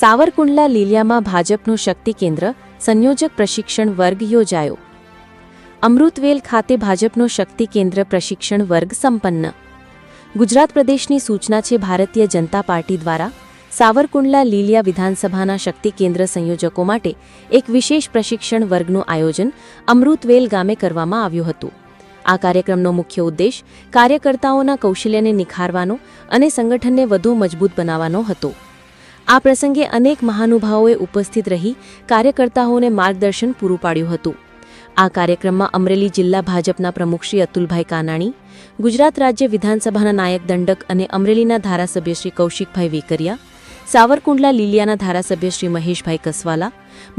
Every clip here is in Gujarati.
સાવરકુંડલા લીલિયામાં ભાજપનું શક્તિ કેન્દ્ર, સંયોજક પ્રશિક્ષણ વર્ગ યોજાયો. અમૃતવેલ ખાતે ભાજપનો શક્તિ કેન્દ્ર પ્રશિક્ષણ વર્ગ સંપન્ન. ગુજરાત પ્રદેશની સૂચના છે, ભારતીય જનતા પાર્ટી દ્વારા સાવરકુંડલા લીલિયા વિધાનસભાના શક્તિ કેન્દ્ર સંયોજકો માટે એક વિશેષ પ્રશિક્ષણ વર્ગનું આયોજન અમૃતવેલ ગામે કરવામાં આવ્યું હતું. આ કાર્યક્રમનો મુખ્ય ઉદ્દેશ કાર્યકર્તાઓના કૌશલ્યને નિખારવાનો અને સંગઠનને વધુ મજબૂત બનાવવાનો હતો. આ પ્રસંગે અનેક મહાનુભાવોએ ઉપસ્થિત રહી કાર્યકર્તાઓને માર્ગદર્શન પૂરું પાડ્યું હતું. આ કાર્યક્રમમાં અમરેલી જિલ્લા ભાજપના પ્રમુખ શ્રી અતુલભાઈ કાનાણી, ગુજરાત રાજ્ય વિધાનસભાના નાયક દંડક અને અમરેલીના ધારાસભ્ય શ્રી કૌશિકભાઈ વેકરિયા, સાવરકુંડલા લીલિયાના ધારાસભ્ય શ્રી મહેશભાઈ કસવાલા,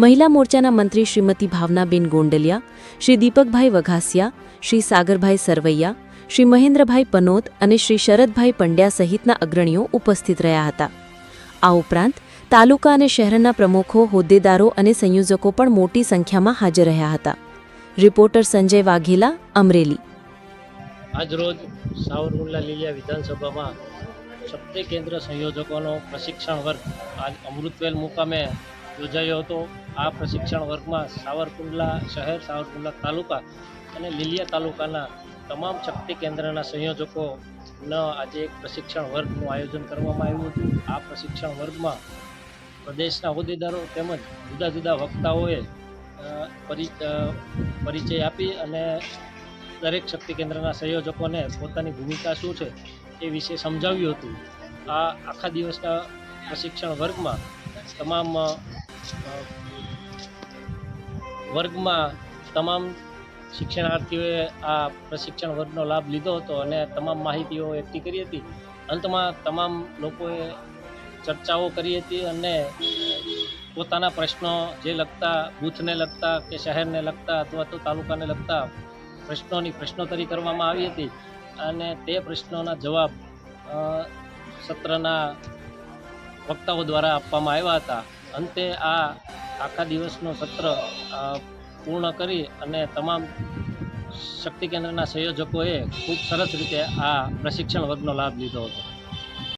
મહિલા મોરચાના મંત્રી શ્રીમતી ભાવનાબેન ગોંડલિયા, શ્રી દીપકભાઈ વઘાસિયા, શ્રી સાગરભાઈ સરવૈયા, શ્રી મહેન્દ્રભાઈ પનોત અને શ્રી શરદભાઈ પંડ્યા સહિતના અગ્રણીઓ ઉપસ્થિત રહ્યા હતા. આ ઉપરાંત, તાલુકા અને શહેરના પ્રમુખો, હોદ્દેદારો અને સંયોજકો પણ મોટી સંખ્યામાં હાજર રહ્યા હતા. રિપોર્ટર સંજય વાઘેલા, અમરેલી. આજરોજ સાવરકુંડલા લીલિયા વિધાનસભામાં શક્તિ કેન્દ્ર સંયોજકોનો પ્રશિક્ષણ વર્ગ આજ અમૃતવેલ મુકામે યોજાયો હતો. આ પ્રશિક્ષણ વર્ગમાં સાવરકુંડલા શહેર, સાવરકુંડલા તાલુકા અને લીલિયા તાલુકાના તમામ શક્તિ કેન્દ્રના સંયોજકોનો આજે એક પ્રશિક્ષણ વર્ગનું આયોજન કરવામાં આવ્યું હતું. આ પ્રશિક્ષણ વર્ગમાં પ્રદેશના હોદ્દેદારો તેમજ જુદા જુદા વક્તાઓએ પરિ- પરિચય આપી અને દરેક શક્તિ કેન્દ્રના સંયોજકોને પોતાની ભૂમિકા શું છે એ વિશે સમજાવ્યું હતું. આ આખા દિવસના પ્રશિક્ષણ વર્ગમાં તમામ વર્ગમાં તમામ શિક્ષણાર્થીઓએ આ પ્રશિક્ષણ વર્ગનો લાભ લીધો હતો અને તમામ માહિતીઓ એકઠી કરી હતી. અંતમાં તમામ લોકોએ ચર્ચાઓ કરી હતી અને પોતાના પ્રશ્નો જે લગતા બૂથને લગતા કે શહેરને લગતા અથવા તો તાલુકાને લગતા પ્રશ્નોની પ્રશ્નોત્તરી કરવામાં આવી હતી અને તે પ્રશ્નોના જવાબ સત્રના વક્તાઓ દ્વારા આપવામાં આવ્યા હતા. અંતે આ આખા દિવસનું સત્ર પૂર્ણ કરી અને તમામ શક્તિ કેન્દ્રના સંયોજકોએ ખૂબ સરસ રીતે આ પ્રશિક્ષણ વર્ગનો લાભ લીધો હતો.